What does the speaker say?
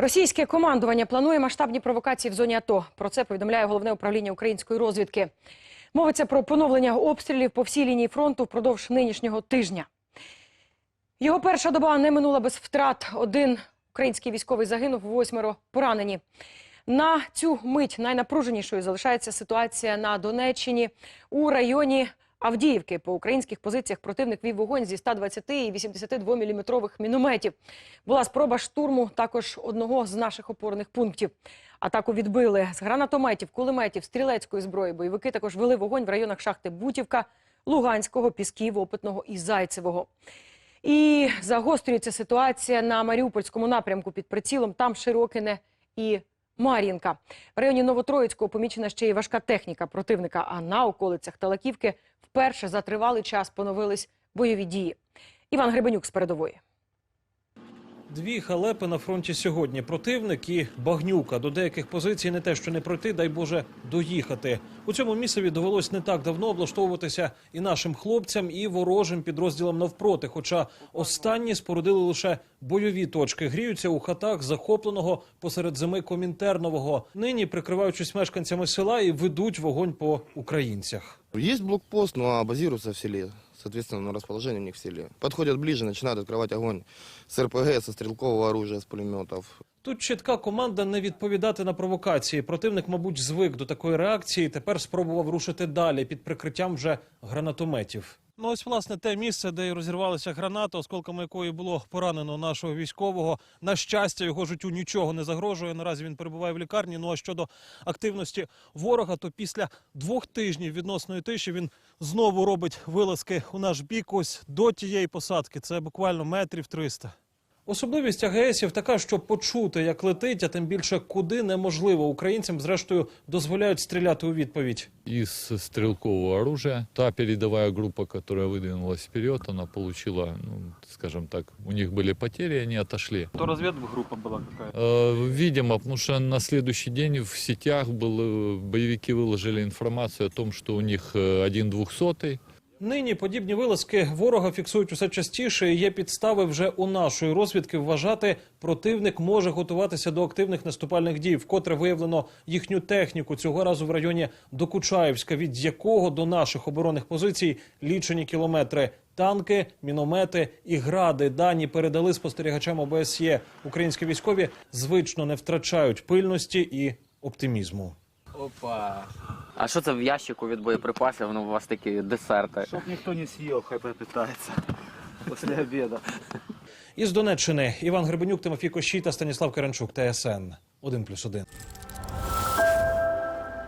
Російське командування планує масштабні провокації в зоні АТО. Про це повідомляє головне управління української розвідки. Мовиться про поновлення обстрілів по всій лінії фронту впродовж нинішнього тижня. Його перша доба не минула без втрат. Один український військовий загинув, восьмеро поранені. На цю мить найнапруженішою залишається ситуація на Донеччині у районі Авдіївки. По українських позиціях противник вів вогонь зі 120 і 82 міліметрових мінометів. Була спроба штурму також одного з наших опорних пунктів. Атаку відбили з гранатометів, кулеметів, стрілецької зброї. Бойовики також вели вогонь в районах шахти Бутівка, Луганського, Пісків, Опитного і Зайцевого. І загострюється ситуація на Маріупольському напрямку під прицілом. Там Широкине і Мар'їнка. В районі Новотроїцького помічена ще й важка техніка противника. А на околицях Талаківки вперше за тривалий час поновились бойові дії. Іван Гребенюк з передової. Дві халепи на фронті сьогодні. Противник і багнюка. До деяких позицій не те, що не пройти, дай Боже, доїхати. У цьому місцеві довелось не так давно облаштовуватися і нашим хлопцям, і ворожим підрозділам навпроти. Хоча останні спорудили лише бойові точки. Гріються у хатах захопленого посеред зими комінтернового. Нині прикриваючись мешканцями села і ведуть вогонь по українцях. Есть блокпост, ну а базируются в селе. Соответственно, на расположение у них в селе. Подходят ближе, начинают открывать огонь с РПГ, со стрелкового оружия, с пулеметов. Тут чітка команда не відповідати на провокації. Противник, мабуть, звик до такої реакції. Тепер спробував рушити далі під прикриттям вже гранатометів. Ну ось власне те місце, де і розірвалася граната, осколками якої було поранено нашого військового. На щастя, його життю нічого не загрожує. Наразі він перебуває в лікарні. Ну а щодо активності ворога, то після двох тижнів відносної тиші він знову робить вилазки у наш бік. Ось до тієї посадки. Це буквально метрів 300. Особливість АГСів така, що почути, як летить, а тим більше куди неможливо. Українцям, зрештою, дозволяють стріляти у відповідь. из стрелкового оружия. Та передовая группа, которая выдвинулась вперед, она получила, ну, скажем так, у них были потери, они отошли. То разведгруппа была какая-то. Э, Видимо, потому что на следующий день в сетях был, э, боевики выложили информацию о том, что у них э, один двухсотый, Нині подібні вилазки ворога фіксують усе частіше. і Є підстави вже у нашої розвідки вважати, противник може готуватися до активних наступальних дій, вкотре виявлено їхню техніку цього разу в районі Докучаївська, від якого до наших оборонних позицій лічені кілометри. Танки, міномети і гради дані передали спостерігачам ОБСЄ. Українські військові звично не втрачають пильності і оптимізму. Опа. А що це в ящику від боєприпасів? Ну, у вас такі десерти. Щоб ніхто не з'їв, хай попитается після обіду. Із Донеччини Іван Гребенюк, Тимофій Кощій та Станіслав Керенчук. ТСН 1+,1.